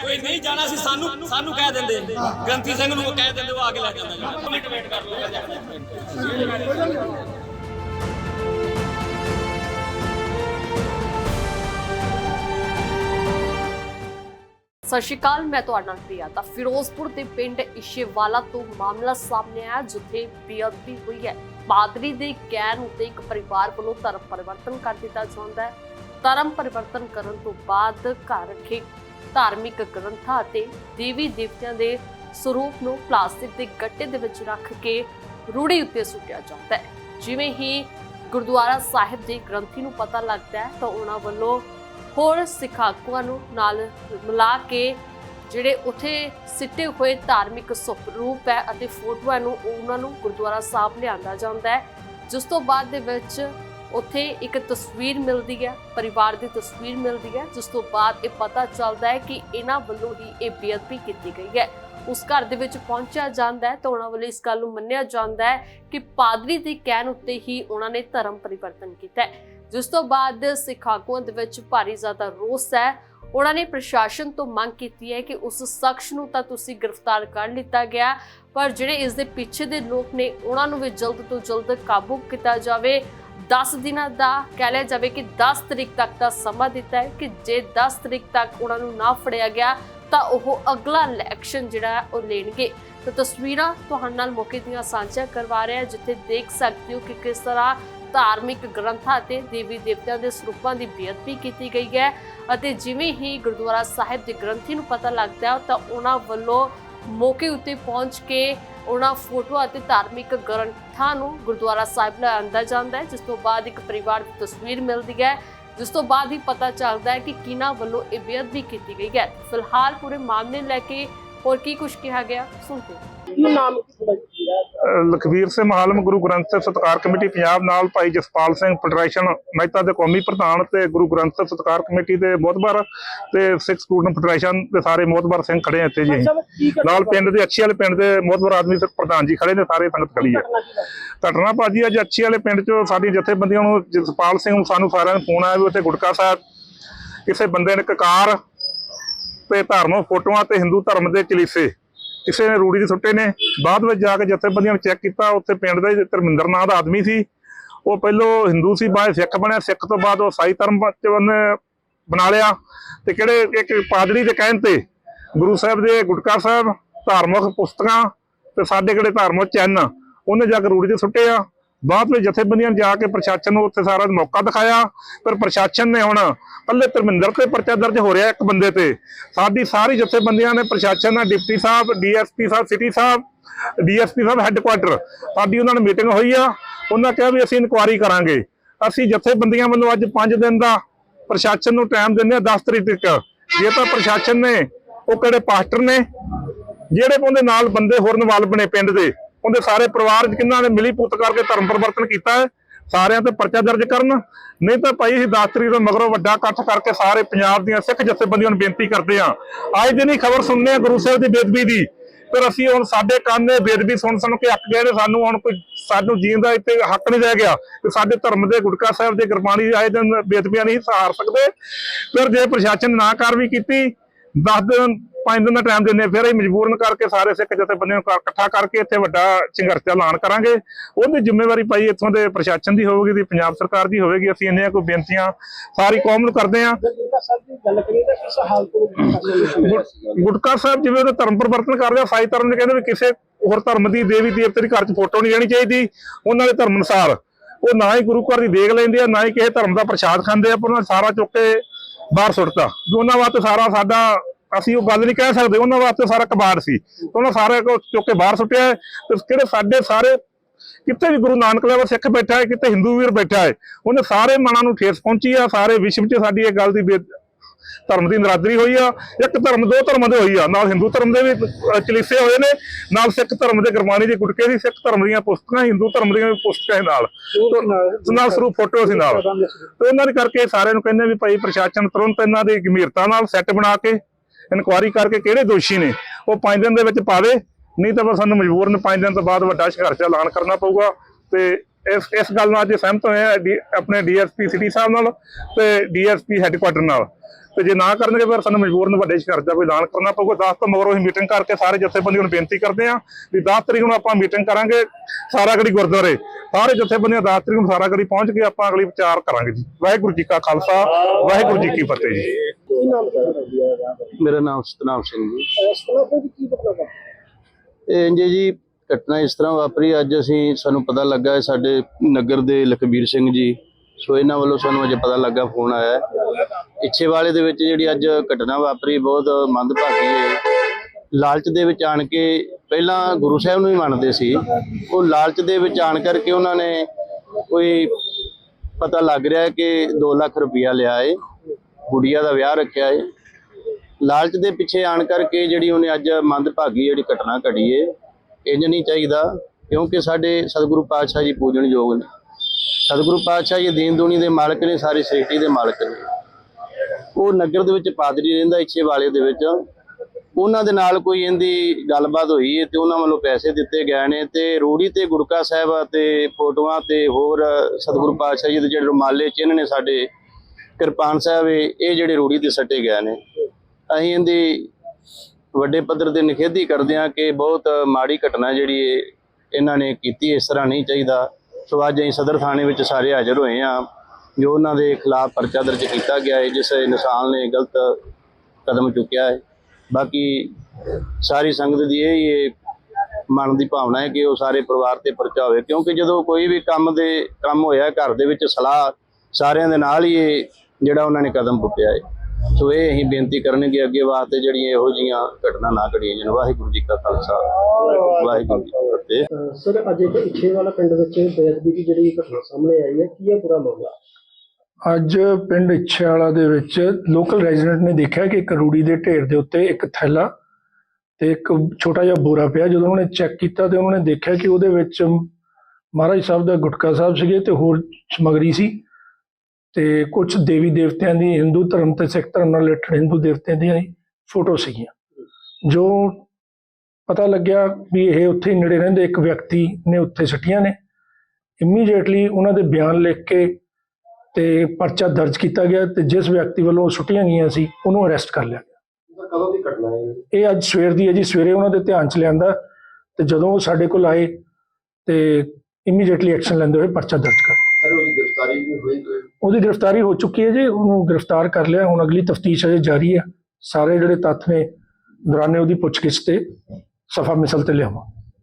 ਕੋਈ ਨਹੀਂ ਜਾਣਾ ਸੀ, ਸਾਨੂੰ ਸਾਨੂੰ ਕਹਿ ਦਿੰਦੇ। ਗ੍ਰੰਥੀ ਸਿੰਘ ਨੂੰ ਕਹਿ ਦਿੰਦੇ, ਉਹ ਆ ਕੇ ਲੈ ਜਾਂਦਾ ਮਿੰਟ ਵੇਟ ਕਰ ਲਓ। ਸਤਿ ਸ਼੍ਰੀ ਅਕਾਲ, ਮੈਂ ਤੁਹਾਡਾ ਨਾਲ ਪ੍ਰਿਆ। ਤਾਂ ਫਿਰੋਜ਼ਪੁਰ ਦੇ ਪਿੰਡ ਇਸ਼ੇਵਾਲਾ ਤੋਂ ਮਾਮਲਾ ਸਾਹਮਣੇ ਆਇਆ, ਜਿੱਥੇ ਬੇਅਦਬੀ ਹੋਈ ਹੈ। ਪਾਦਰੀ ਦੇ ਕਹਿਣ ਉੱਤੇ ਇੱਕ ਪਰਿਵਾਰ ਵੱਲੋਂ ਧਰਮ ਪਰਿਵਰਤਨ ਕਰ ਦਿੱਤਾ ਜਾਂਦਾ ਹੈ। ਧਰਮ ਪਰਿਵਰਤਨ ਕਰਨ ਤੋਂ ਬਾਅਦ ਘਰ ਰੱਖੇ ਧਾਰਮਿਕ ਗ੍ਰੰਥਾਂ ਅਤੇ ਦੇਵੀ ਦੇਵਤਿਆਂ ਦੇ ਸਰੂਪ ਨੂੰ ਪਲਾਸਟਿਕ ਦੇ ਗੱਟੇ ਦੇ ਵਿੱਚ ਰੱਖ ਕੇ ਰੂੜੀ ਉੱਤੇ ਸੁੱਟਿਆ ਜਾਂਦਾ ਹੈ। ਜਿਵੇਂ ਹੀ ਗੁਰਦੁਆਰਾ ਸਾਹਿਬ ਦੇ ਗ੍ਰੰਥੀ ਨੂੰ ਪਤਾ ਲੱਗਦਾ ਹੈ ਤਾਂ ਉਹਨਾਂ ਵੱਲੋਂ ਹੋਰ ਸਿੱਖਾਕੂਆਂ ਨੂੰ ਨਾਲ ਮਿਲਾ ਕੇ ਜਿਹੜੇ ਉਥੇ ਸਿੱਟੇ ਹੋਏ ਧਾਰਮਿਕ ਸਰੂਪ ਹੈ ਅਤੇ ਫੋਟੋਆਂ ਨੂੰ ਉਹਨਾਂ ਨੂੰ ਗੁਰਦੁਆਰਾ ਸਾਹਿਬ ਲਿਆਂਦਾ ਜਾਂਦਾ ਹੈ। ਜਿਸ ਤੋਂ ਬਾਅਦ ਦੇ ਵਿੱਚ ਉੱਥੇ ਇੱਕ ਤਸਵੀਰ ਮਿਲਦੀ ਹੈ, ਪਰਿਵਾਰ ਦੀ ਤਸਵੀਰ ਮਿਲਦੀ ਹੈ, ਜਿਸ ਤੋਂ ਬਾਅਦ ਇਹ ਪਤਾ ਚੱਲਦਾ ਹੈ ਕਿ ਇਹਨਾਂ ਵੱਲੋਂ ਹੀ ਇਹ ਬੇਅਦਬੀ ਕੀਤੀ ਗਈ ਹੈ। ਉਸ ਘਰ ਦੇ ਵਿੱਚ ਪਹੁੰਚਿਆ ਜਾਂਦਾ ਹੈ ਤਾਂ ਉਹਨਾਂ ਵੱਲੋਂ ਇਸ ਗੱਲ ਨੂੰ ਮੰਨਿਆ ਜਾਂਦਾ ਹੈ ਕਿ ਪਾਦਰੀ ਦੇ ਕਹਿਣ ਉੱਤੇ ਹੀ ਉਹਨਾਂ ਨੇ ਧਰਮ ਪਰਿਵਰਤਨ ਕੀਤਾ ਹੈ। ਜਿਸ ਤੋਂ ਬਾਅਦ ਸਿੱਖ ਆਗੂਆਂ ਦੇ ਵਿੱਚ ਭਾਰੀ ਜ਼ਿਆਦਾ ਰੋਸ ਹੈ। ਉਹਨਾਂ ਨੇ ਪ੍ਰਸ਼ਾਸਨ ਤੋਂ ਮੰਗ ਕੀਤੀ ਹੈ ਕਿ ਉਸ ਸ਼ਖਸ ਨੂੰ ਤਾਂ ਤੁਸੀਂ ਗ੍ਰਿਫਤਾਰ ਕਰ ਲਿੱਤਾ ਗਿਆ, ਪਰ ਜਿਹੜੇ ਇਸ ਦੇ ਪਿੱਛੇ ਦੇ ਲੋਕ ਨੇ, ਉਹਨਾਂ ਨੂੰ ਵੀ ਜਲਦ ਤੋਂ ਜਲਦ ਕਾਬੂ ਕੀਤਾ ਜਾਵੇ। 10 ਦਿਨਾਂ ਦਾ ਕਹਿ ਲਿਆ ਜਾਵੇ ਕਿ 10 ਤਰੀਕ ਤੱਕ ਦਾ ਸਮਾਂ ਦਿੱਤਾ ਹੈ ਕਿ ਜੇ 10 ਤਰੀਕ ਤੱਕ ਉਹਨਾਂ ਨੂੰ ਨਾ ਫੜਿਆ ਗਿਆ, ਤਾਂ ਉਹ ਅਗਲਾ ਇਲੈਕਸ਼ਨ ਜਿਹੜਾ ਉਹ ਲੈਣਗੇ। ਤਾਂ ਤਸਵੀਰਾਂ ਤੁਹਾਡੇ ਨਾਲ ਮੌਕੇ ਦੀਆਂ ਸਾਂਝਾ ਕਰਵਾ ਰਿਹਾ ਜਿੱਥੇ ਦੇਖ ਸਕਦੇ ਹੋ ਕਿ ਕਿਸ ਤਰ੍ਹਾਂ ਧਾਰਮਿਕ ਗ੍ਰੰਥਾਂ ਅਤੇ ਦੇਵੀ ਦੇਵਤਿਆਂ ਦੇ ਸਰੂਪਾਂ ਦੀ ਬੇਅਦਬੀ ਕੀਤੀ ਗਈ ਹੈ ਅਤੇ ਜਿਵੇਂ ਹੀ ਗੁਰਦੁਆਰਾ ਸਾਹਿਬ ਦੇ ਗ੍ਰੰਥੀ ਨੂੰ ਪਤਾ ਲੱਗਦਾ ਤਾਂ ਉਹਨਾਂ ਵੱਲੋਂ ਮੌਕੇ ਉੱਤੇ ਪਹੁੰਚ ਕੇ ਉਹਨਾਂ ਫੋਟੋਆਂ ਅਤੇ ਧਾਰਮਿਕ ਗ੍ਰੰਥਾਂ ਨੂੰ ਗੁਰਦੁਆਰਾ ਸਾਹਿਬ ਲਿਆਂਦਾ ਜਾਂਦਾ ਹੈ, ਜਿਸ ਤੋਂ ਬਾਅਦ ਇੱਕ ਪਰਿਵਾਰ ਦੀ ਤਸਵੀਰ ਮਿਲਦੀ ਹੈ, ਜਿਸ ਤੋਂ ਬਾਅਦ ਹੀ ਪਤਾ ਚੱਲਦਾ ਹੈ ਕਿ ਕਿਹਨਾਂ ਵੱਲੋਂ ਇਹ ਬੇਅਦਬੀ ਕੀਤੀ ਗਈ ਹੈ। ਫਿਲਹਾਲ ਪੂਰੇ ਮਾਮਲੇ ਲੈ ਕੇ ਹੋਰ ਕੀ ਕੁਝ ਕਿਹਾ ਗਿਆ? ਸੁਣਦੇ ਲਖਵੀਰ ਸਿੰਘ ਮਾਲਮ ਗੁਰੂ ਗ੍ਰੰਥ ਸਾਹਿਬ ਸਤਕਾਰ ਕਮੇਟੀ ਪੰਜਾਬ ਨਾਲ ਭਾਈ ਜਸਪਾਲ ਸਿੰਘ ਫੈਡਰੇਸ਼ਨ ਮਹਿਤਾ ਦੇ ਕੌਮੀ ਪ੍ਰਧਾਨ ਤੇ ਗੁਰੂ ਗ੍ਰੰਥ ਸਾਹਿਬ ਸਤਕਾਰ ਕਮੇਟੀ ਦੇ ਮੋਹਤਬਰ ਤੇ ਸਿੱਖ ਸਟੂਡੈਂਟ ਫੈਡਰੇਸ਼ਨ ਦੇ ਸਾਰੇ ਮੋਹਤਬਰ ਸਿੰਘ ਖੜੇ ਆ ਇੱਥੇ ਜੀ। ਨਾਲ ਪਿੰਡ ਦੇ ਅੱਛੀ ਵਾਲੇ ਪਿੰਡ ਦੇ ਮੋਹਤਬਰ ਆਦਮੀ ਪ੍ਰਧਾਨ ਜੀ ਖੜੇ ਨੇ ਸਾਰੇ ਸੰਗਤ ਖੜੀ ਹੈ ਘਟਨਾ ਭਾਜੀ ਅੱਜ ਅੱਛੀ ਵਾਲੇ ਪਿੰਡ ਚੋਂ ਸਾਡੀ ਜਥੇਬੰਦੀਆਂ ਨੂੰ ਜਸਪਾਲ ਸਿੰਘ ਨੂੰ ਸਾਨੂੰ ਸਾਰਿਆਂ ਨੂੰ ਫੋਨ ਆਇਆ ਵੀ ਉੱਥੇ ਗੁਟਕਾ ਸਾਹਿਬ ਕਿਸੇ ਬੰਦੇ ਨੇ ਕਕਾਰ ਤੇ ਧਾਰਮਿਕ ਫੋਟੋਆਂ ਤੇ ਹਿੰਦੂ ਧਰਮ ਦੇ ਚਲੀਸੇ ਕਿਸੇ ਨੇ ਰੂੜੀ ਦੇ ਸੁੱਟੇ ਨੇ। ਬਾਅਦ ਵਿੱਚ ਜਾ ਕੇ ਜਥੇਬੰਦੀਆਂ ਨੇ ਚੈੱਕ ਕੀਤਾ, ਉੱਥੇ ਪਿੰਡ ਦੇ ਧਰਮਿੰਦਰ ਨਾਂ ਦਾ ਆਦਮੀ ਸੀ। ਉਹ ਪਹਿਲੋਂ ਹਿੰਦੂ ਸੀ, ਬਾਅਦ ਸਿੱਖ ਬਣਿਆ। ਸਿੱਖ ਤੋਂ ਬਾਅਦ ਉਹ ਸਾਈ ਧਰਮ ਚ ਬਣਾ ਲਿਆ। ਤੇ ਕਿਹੜੇ ਇੱਕ ਪਾਦਰੀ ਦੇ ਕਹਿਣ ਤੇ, ਗੁਰੂ ਸਾਹਿਬ ਦੇ, ਗੁਟਕਾ ਸਾਹਿਬ, ਧਾਰਮਿਕ ਪੁਸਤਕਾਂ ਤੇ ਸਾਡੇ ਕਿਹੜੇ ਧਾਰਮਿਕ ਚਿੰਨ੍ਹ, ਉਹਨੇ ਜਾ ਕੇ ਰੂੜੀ ਤੇ ਸੁੱਟੇ ਆ। ਬਾਅਦ ਵਿੱਚ ਜਥੇਬੰਦੀਆਂ ਨੇ ਜਾ ਕੇ ਪ੍ਰਸ਼ਾਸਨ ਨੂੰ ਉੱਥੇ ਸਾਰਾ ਮੌਕਾ ਦਿਖਾਇਆ। ਪਰ ਪ੍ਰਸ਼ਾਸਨ ਨੇ ਹੁਣ ਪੱਲੇ ਧਰਮਿੰਦਰ ਤੇ ਪਰਚਾ ਦਰਜ ਹੋ ਰਿਹਾ ਇੱਕ ਬੰਦੇ ਤੇ। ਸਾਡੀ ਸਾਰੀ ਜਥੇਬੰਦੀਆਂ ਨੇ ਪ੍ਰਸ਼ਾਸਨ ਨਾਲ ਡਿਪਟੀ ਸਾਹਿਬ, ਡੀਐਸਪੀ ਸਾਹਿਬ, ਸਿਟੀ ਸਾਹਿਬ, ਡੀਐਸਪੀ ਸਾਹਿਬ ਹੈੱਡਕੁਆਟਰ ਸਾਡੀ ਉਹਨਾਂ ਨਾਲ ਮੀਟਿੰਗ ਹੋਈ ਆ। ਉਹਨਾਂ ਕਿਹਾ ਵੀ ਅਸੀਂ ਇਨਕੁਆਰੀ ਕਰਾਂਗੇ। ਅਸੀਂ ਜਥੇਬੰਦੀਆਂ ਵੱਲੋਂ ਅੱਜ 5 ਦਿਨ ਦਾ ਪ੍ਰਸ਼ਾਸਨ ਨੂੰ ਟਾਈਮ ਦਿੰਦੇ ਆ 10 ਤਰੀਕ ਤੱਕ। ਜੇ ਤਾਂ ਪ੍ਰਸ਼ਾਸਨ ਨੇ, ਉਹ ਕਿਹੜੇ ਪਾਸਟਰ ਨੇ, ਜਿਹੜੇ ਉਹਦੇ ਨਾਲ ਬੰਦੇ ਹੋਰ ਨਵਾਲ ਬਣੇ ਪਿੰਡ ਦੇ। ਉਹਦੇ ਸਾਰੇ ਪਰਿਵਾਰ ਚ ਨੇ ਮਿਲੀ ਪੁੱਤ ਕਰਕੇ ਧਰਮ ਪਰਿਵਰਤਨ ਕੀਤਾ ਹੈ। ਸਾਰਿਆਂ ਤੇ ਪਰਚਾ ਦਰਜ ਕਰਨ। ਨਹੀਂ ਤਾਂ ਭਾਈ ਅਸੀਂ 10 ਤਰੀਕ ਤੋਂ ਮਗਰੋਂ ਵੱਡਾ ਇਕੱਠ ਕਰਕੇ ਸਾਰੇ ਪੰਜਾਬ ਦੀਆਂ ਸਿੱਖ ਜਥੇਬੰਦੀਆਂ ਨੂੰ ਬੇਨਤੀ ਕਰਦੇ ਹਾਂ। ਅੱਜ ਦਿਨ ਹੀ ਖਬਰ ਸੁਣਨੇ ਆ ਗੁਰੂ ਸਾਹਿਬ ਦੀ ਬੇਦਬੀ ਦੀ। ਪਰ ਅਸੀਂ ਹੁਣ ਸਾਡੇ ਕੰਨ ਨੇ ਬੇਦਬੀ ਸੁਣ ਸੁਣ ਕੇ ਅੱਕ ਗਏ ਨੇ ਸਾਨੂੰ ਹੁਣ ਕੋਈ ਸਾਨੂੰ ਜੀਣ ਦਾ ਇੱਥੇ ਹੱਕ ਨਹੀਂ ਰਹਿ ਗਿਆ। ਕਿ ਸਾਡੇ ਧਰਮ ਦੇ ਗੁਟਕਾ ਸਾਹਿਬ ਦੇ ਗੁਰਬਾਣੀ ਆਏ ਦਿਨ ਬੇਦਬੀਆਂ ਨਹੀਂ ਸਹਾਰ ਸਕਦੇ। ਫਿਰ ਜੇ ਪ੍ਰਸ਼ਾਸਨ ਨਾ ਕਾਰਵਾਈ ਕੀਤੀ 10 ਦਿਨ 5 ਦਿਨ ਦਾ ਟਾਈਮ ਦਿੰਦੇ ਆ, ਫਿਰ ਅਸੀਂ ਮਜਬੂਰਨ ਕਰਕੇ ਸਾਰੇ ਸਿੱਖ ਜਥੇਬੰਦੀਆਂ ਨੂੰ ਇਕੱਠਾ ਕਰਕੇ ਇੱਥੇ ਵੱਡਾ ਸੰਘਰਸ਼ ਐਲਾਨ ਕਰਾਂਗੇ। ਉਹਦੀ ਜ਼ਿੰਮੇਵਾਰੀ ਭਾਈ ਇੱਥੋਂ ਦੇ ਪ੍ਰਸ਼ਾਸਨ ਦੀ ਹੋਵੇਗੀ ਦੀ ਪੰਜਾਬ ਸਰਕਾਰ ਦੀ ਹੋਵੇਗੀ। ਅਸੀਂ ਇੰਨੀਆਂ ਕੋਈ ਬੇਨਤੀਆਂ ਸਾਰੀ ਕੌਮ ਨੂੰ ਕਰਦੇ ਗੁਟ- ਗੁਟਕਾ ਸਾਹਿਬ ਜਿਵੇਂ ਉਹਦਾ ਧਰਮ ਪਰਿਵਰਤਨ ਕਰਦੇ ਆ ਸਾਈ ਧਰਮ ਨੇ ਕਹਿੰਦੇ ਵੀ ਕਿਸੇ ਹੋਰ ਧਰਮ ਦੀ ਦੇਵੀ ਦੇਵਤੇ ਦੀ ਘਰ 'ਚ ਫੋਟੋ ਨਹੀਂ ਰਹਿਣੀ ਚਾਹੀਦੀ ਉਹਨਾਂ ਦੇ ਧਰਮ ਅਨੁਸਾਰ। ਉਹ ਨਾ ਹੀ ਗੁਰੂ ਘਰ ਦੀ ਦੇਖ ਲੈਂਦੇ ਆ ਨਾ ਹੀ ਕਿਸੇ ਧਰਮ ਦਾ ਪ੍ਰਸ਼ਾਦ ਖਾਂਦੇ ਆ ਪਰ ਉਹਨਾਂ ਸਾਰਾ ਚੁੱਕ ਕੇ ਬਾਹਰ ਸੁੱਟਤਾ। ਵੀ ਉਹਨਾਂ ਵਾਸਤੇ ਸਾਰਾ ਸਾਡਾ ਅਸੀਂ ਉਹ ਗੱਲ ਨਹੀਂ ਕਹਿ ਸਕਦੇ ਉਹਨਾਂ ਵਾਸਤੇ ਸਾਰਾ ਕਬਾੜ ਸੀ। ਉਹਨਾਂ ਸਾਰੇ ਕੋ ਚੁੱਕ ਕੇ ਬਾਹਰ ਸੁੱਟਿਆ ਤੇ ਕਿਹੜੇ ਸਾਡੇ ਸਾਰੇ ਕਿਤੇ ਵੀ ਗੁਰੂ ਨਾਨਕ ਦੇਵ ਸਿੱਖ ਬੈਠਾ ਹੈ ਕਿਤੇ ਹਿੰਦੂ ਵੀਰ ਬੈਠਾ ਹੈ ਉਹਨੇ ਸਾਰੇ ਮਨਾਂ ਨੂੰ ਠੇਸ ਪਹੁੰਚੀ ਆ ਸਾਰੇ ਵਿਸ਼ਵ 'ਚ ਸਾਡੀ ਇਹ ਗੱਲ ਦੀ ਧਰਮ ਦੀ ਨਰਾਦਰੀ ਹੋਈ ਆ। ਇੱਕ ਧਰਮ ਦੋ ਧਰਮਾਂ ਦੇ ਹੋਈ ਆ। ਨਾਲ ਹਿੰਦੂ ਧਰਮ ਦੇ ਵੀ ਚਲੀਸੇ ਹੋਏ ਨੇ ਨਾਲ ਸਿੱਖ ਧਰਮ ਦੇ ਗੁਰਬਾਣੀ ਦੇ ਗੁਟਕੇ ਦੀ ਸਿੱਖ ਧਰਮ ਦੀਆਂ ਪੁਸਤਕਾਂ ਹਿੰਦੂ ਧਰਮ ਦੀਆਂ ਵੀ ਪੁਸਤਕਾਂ ਨਾਲ। ਨਾਲ ਸਰੂਪ ਫੋਟੋ ਸੀ ਨਾਲ। ਤੇ ਉਹਨਾਂ ਦੇ ਕਰਕੇ ਸਾਰਿਆਂ ਨੂੰ ਕਹਿੰਦੇ ਵੀ ਭਾਈ ਪ੍ਰਸ਼ਾਸਨ ਤੁਰੰਤ ਇਹਨਾਂ ਦੀ ਗੰਭੀਰਤਾ ਨਾਲ ਸੈੱਟ ਬਣਾ ਕੇ ਇਨਕੁਆਰੀ ਕਰਕੇ ਕਿਹੜੇ ਦੋਸ਼ੀ ਨੇ, ਉਹ 5 ਦਿਨ ਦੇ ਵਿੱਚ ਪਾਵੇ, ਨਹੀਂ ਤਾਂ ਫਿਰ ਸਾਨੂੰ ਮਜਬੂਰਨ 5 ਦਿਨ ਤੋਂ ਬਾਅਦ ਵੱਡਾ ਸੰਘਰਸ਼ ਦਾ ਐਲਾਨ ਕਰਨਾ ਪਊਗਾ। ਤੇ ਇਸ ਇਸ ਗੱਲ ਨਾਲ ਅੱਜ ਸਹਿਮਤ ਹੋਏ ਆ ਡੀ- ਆਪਣੇ ਡੀਐਸਪੀ ਸਿਟੀ ਸਾਹਿਬ ਨਾਲ ਤੇ ਡੀਐਸਪੀ ਹੈੱਡਕੁਆਟਰ ਨਾਲ। ਤੇ ਜੇ ਨਾ ਕਰਨਗੇ ਫਿਰ ਸਾਨੂੰ ਮਜਬੂਰਨ ਵੱਡੇ ਸੰਘਰਸ਼ ਦਾ ਕੋਈ ਐਲਾਨ ਕਰਨਾ ਪਊਗਾ। 10 ਤੋਂ ਮਗਰੋਂ ਅਸੀਂ ਮੀਟਿੰਗ ਕਰਕੇ ਸਾਰੇ ਜਥੇਬੰਦੀਆਂ ਨੂੰ ਬੇਨਤੀ ਕਰਦੇ ਆ ਵੀ 10 ਤਰੀਕ ਨੂੰ ਆਪਾਂ ਮੀਟਿੰਗ ਕਰਾਂਗੇ, ਸਾਰਾ ਗੜੀ ਗੁਰਦੁਆਰੇ। ਸਾਰੇ ਜਥੇਬੰਦੀਆਂ 10 ਤਰੀਕ ਨੂੰ ਸਾਰਾ ਗੜੀ ਪਹੁੰਚ ਕੇ ਆਪਾਂ ਅਗਲੀ ਵਿਚਾਰ ਕਰਾਂਗੇ ਜੀ। ਵਾਹਿਗੁਰੂ ਜੀ ਕਾ ਖਾਲਸਾ, ਵਾਹਿਗੁਰੂ ਜੀ ਕੀ ਫਤਿਹ ਜੀ। ਕੀ ਨਾਮ ਹੈ? ਮੇਰਾ ਨਾਮ ਸਤਨਾਮ ਸਿੰਘ ਜੀ। ਕੀ ਮਤਲਬ ਹੈ? ਇਹ ਇੰਜੇ ਜੀ ਘਟਨਾ ਇਸ ਤਰ੍ਹਾਂ ਵਾਪਰੀ। ਅੱਜ ਅਸੀਂ ਸਾਨੂੰ ਪਤਾ ਲੱਗਾ ਹੈ ਸਾਡੇ ਨਗਰ ਦੇ ਲਖਬੀਰ ਸਿੰਘ ਜੀ। ਸੋ ਇਹਨਾਂ ਵੱਲੋਂ ਸਾਨੂੰ ਅਜੇ ਪਤਾ ਲੱਗਾ ਫੋਨ ਆਇਆ। ਇੱਛੇ ਵਾਲੇ ਦੇ ਵਿੱਚ ਜਿਹੜੀ ਅੱਜ ਘਟਨਾ ਵਾਪਰੀ ਬਹੁਤ ਮੰਦਭਾਗੀ ਹੈ। ਲਾਲਚ ਦੇ ਵਿੱਚ ਆਣ ਕੇ ਪਹਿਲਾਂ ਗੁਰੂ ਸਾਹਿਬ ਨੂੰ ਹੀ ਮੰਨਦੇ ਸੀ। ਉਹ ਲਾਲਚ ਦੇ ਵਿੱਚ ਆਣ ਕਰਕੇ ਉਹਨਾਂ ਨੇ ਕੋਈ ਪਤਾ ਲੱਗ ਰਿਹਾ ਕਿ 2 ਲੱਖ ਰੁਪਇਆ ਲਿਆ ਏ ਗੁੜੀਆ ਦਾ ਵਿਆਹ ਰੱਖਿਆ ਏ। ਲਾਲਚ ਦੇ ਪਿੱਛੇ ਆਣ ਕਰਕੇ ਜਿਹੜੀ ਉਹਨੇ ਅੱਜ ਮੰਦਭਾਗੀ ਜਿਹੜੀ ਘਟਨਾ ਘਟੀ ਏ ਇੰਜ ਨਹੀਂ ਚਾਹੀਦਾ, ਕਿਉਂਕਿ ਸਾਡੇ ਸਤਿਗੁਰੂ ਪਾਤਸ਼ਾਹ ਜੀ ਪੂਜਣਯੋਗ ਨੇ। ਸਤਿਗੁਰੂ ਪਾਤਸ਼ਾਹ ਜੀ ਦੀਨ ਦੁਨੀ ਦੇ ਮਾਲਕ ਨੇ, ਸਾਰੀ ਸ੍ਰਿਸ਼ਟੀ ਦੇ ਮਾਲਕ ਨੇ। ਉਹ ਨਗਰ ਦੇ ਵਿੱਚ ਪਾਦਰੀ ਰਹਿੰਦਾ, ਇੱਛੇ ਵਾਲੇ ਦੇ ਵਿੱਚ। ਉਹਨਾਂ ਦੇ ਨਾਲ ਕੋਈ ਇਹਦੀ ਗੱਲਬਾਤ ਹੋਈ ਹੈ ਤੇ ਉਹਨਾਂ ਵੱਲੋਂ ਪੈਸੇ ਦਿੱਤੇ ਗਏ ਨੇ ਤੇ ਰੂੜੀ ਤੇ ਗੁਰਕਾ ਸਾਹਿਬ ਤੇ ਫੋਟੋਆਂ ਤੇ ਹੋਰ ਸਤਿਗੁਰੂ ਪਾਤਸ਼ਾਹ ਜੀ ਦੇ ਜਿਹੜੇ ਰੁਮਾਲੇ ਚਿੰਨ੍ਹ ਨੇ ਸਾਡੇ ਕਿਰਪਾਨ ਸਾਹਿਬ, ਇਹ ਇਹ ਜਿਹੜੇ ਰੂੜੀ ਤੇ ਸੱਟੇ ਗਏ ਨੇ, ਅਸੀਂ ਇਹਦੀ ਵੱਡੇ ਪੱਧਰ ਤੇ ਨਿਖੇਧੀ ਕਰਦੇ ਹਾਂ ਕਿ ਬਹੁਤ ਮਾੜੀ ਘਟਨਾ ਜਿਹੜੀ ਇਹ ਇਹਨਾਂ ਨੇ ਕੀਤੀ, ਇਸ ਤਰ੍ਹਾਂ ਨਹੀਂ ਚਾਹੀਦਾ। ਸੋ ਅੱਜ ਅਸੀਂ ਸਦਰ ਥਾਣੇ ਵਿੱਚ ਸਾਰੇ ਹਾਜ਼ਰ ਹੋਏ ਹਾਂ, ਜੋ ਉਹਨਾਂ ਦੇ ਖਿਲਾਫ ਪਰਚਾ ਦਰਜ ਕੀਤਾ ਗਿਆ ਹੈ, ਜਿਸ ਇਨਸਾਨ ਨੇ ਗਲਤ ਕਦਮ ਚੁੱਕਿਆ ਹੈ। ਬਾਕੀ ਸਾਰੀ ਸੰਗਤ ਦੀ ਇਹ ਇਹ ਮਨ ਦੀ ਭਾਵਨਾ ਹੈ ਕਿ ਉਹ ਸਾਰੇ ਪਰਿਵਾਰ ਤੇ ਪਰਚਾ ਹੋਵੇ, ਕਿਉਂਕਿ ਜਦੋਂ ਕੋਈ ਵੀ ਕੰਮ ਦੇ ਕੰਮ ਹੋਇਆ ਘਰ ਦੇ ਵਿੱਚ, ਸਲਾਹ ਸਾਰਿਆਂ ਦੇ ਨਾਲ ਹੀ ਇਹ ਜਿਹੜਾ ਉਹਨਾਂ ਨੇ ਕਦਮ ਪੁੱਟਿਆ ਹੈ ਸੋ ਇਹ ਅਸੀਂ ਬੇਨਤੀ ਕਰਨਗੇ ਅੱਗੇ ਵਾਸਤੇ ਜਿਹੜੀਆਂ ਇਹੋ ਜੀਆਂ ਘਟਨਾ ਨਾ ਘੜੀਆਂ ਜਾਣ ਵਾਹਿਗੁਰੂ ਜੀ ਕਾ ਖਾਲਸਾ ਵਾਹਿਗੁਰੂ ਜੀ ਕੀ ਫਤਿਹ। ਸਰ ਅੱਜ ਇੱਕ ਇੱਛੇ ਵਾਲਾ ਪਿੰਡ ਵਿੱਚ ਬੇਅਦਬੀ ਦੀ ਜਿਹੜੀ ਘਟਨਾ ਸਾਹਮਣੇ ਆਈ ਹੈ ਕੀ ਹੈ ਪੂਰਾ ਮਾਮਲਾ? ਅੱਜ ਪਿੰਡ ਇੱਛੇਵਾਲਾ ਦੇ ਵਿੱਚ ਲੋਕਲ ਰੈਜ਼ੀਡੈਂਟ ਨੇ ਦੇਖਿਆ ਕਿ ਇੱਕ ਰੂੜੀ ਦੇ ਢੇਰ ਦੇ ਉੱਤੇ ਇੱਕ ਥੈਲਾ ਤੇ ਇੱਕ ਛੋਟਾ ਜਿਹਾ ਬੋਰਾ ਪਿਆ। ਜਦੋਂ ਉਹਨੇ ਚੈੱਕ ਕੀਤਾ ਤੇ ਉਹਨਾਂ ਨੇ ਦੇਖਿਆ ਕਿ ਉਹਦੇ ਵਿੱਚ ਮਹਾਰਾਜ ਸਾਹਿਬ ਦਾ ਗੁਟਕਾ ਸਾਹਿਬ ਸੀਗੇ ਤੇ ਹੋਰ ਸਮਗਰੀ ਸੀ। ਤੇ ਕੁਝ ਦੇਵੀ ਦੇਵਤਿਆਂ ਦੀ ਹਿੰਦੂ ਧਰਮ ਤੇ ਸਿੱਖ ਧਰਮ ਨਾਲ ਰਿਲੇਟਡ ਹਿੰਦੂ ਦੇਵਤਿਆਂ ਦੀਆਂ ਫੋਟੋ ਸੀਗੀਆਂ। ਜੋ ਪਤਾ ਲੱਗਿਆ ਵੀ ਇਹ ਉੱਥੇ ਨੇੜੇ ਰਹਿੰਦੇ ਇੱਕ ਵਿਅਕਤੀ ਨੇ ਉੱਥੇ ਸੱਟੀਆਂ ਨੇ। ਇਮੀਡੀਏਟਲੀ ਉਹਨਾਂ ਦੇ ਬਿਆਨ ਲਿਖ ਕੇ ਤੇ ਪਰਚਾ ਦਰਜ ਕੀਤਾ ਗਿਆ ਤੇ ਜਿਸ ਵਿਅਕਤੀ ਵੱਲੋਂ ਉਹ ਸੁੱਟੀਆਂ ਗਈਆਂ ਸੀ ਉਹਨੂੰ ਅਰੈਸਟ ਕਰ ਲਿਆ ਗਿਆ। ਕਦੋਂ ਦੀ ਘਟਨਾ ਹੈ ਇਹ? ਅੱਜ ਸਵੇਰ ਦੀ ਹੈ ਜੀ ਸਵੇਰੇ ਉਹਨਾਂ ਦੇ ਧਿਆਨ ਚ ਲਿਆਂਦਾ ਤੇ ਜਦੋਂ ਉਹ ਸਾਡੇ ਕੋਲ ਆਏ ਤੇ ਇਮੀਡੀਏਟਲੀ ਐਕਸ਼ਨ ਲੈਂਦੇ ਹੋਏ ਪਰਚਾ ਦਰਜ ਕਰ ਸਰ ਉਹਦੀ ਗ੍ਰਿਫਤਾਰੀ ਵੀ ਹੋਈ ਉਹਦੀ ਗ੍ਰਿਫਤਾਰੀ ਹੋ ਚੁੱਕੀ ਹੈ ਜੀ, ਉਹਨੂੰ ਗ੍ਰਿਫਤਾਰ ਕਰ ਲਿਆ। ਹੁਣ ਅਗਲੀ ਤਫਤੀਸ਼ ਅਜੇ ਜਾਰੀ ਹੈ। ਸਾਰੇ ਜਿਹੜੇ ਤੱਥ ਨੇ, ਦੌਰਾਨੇ ਉਹਦੀ ਪੁੱਛਗਿੱਛ ਤੇ ਸਫਾ ਮਿਸਲ ਤੇ ਲਿਆਵਾਂ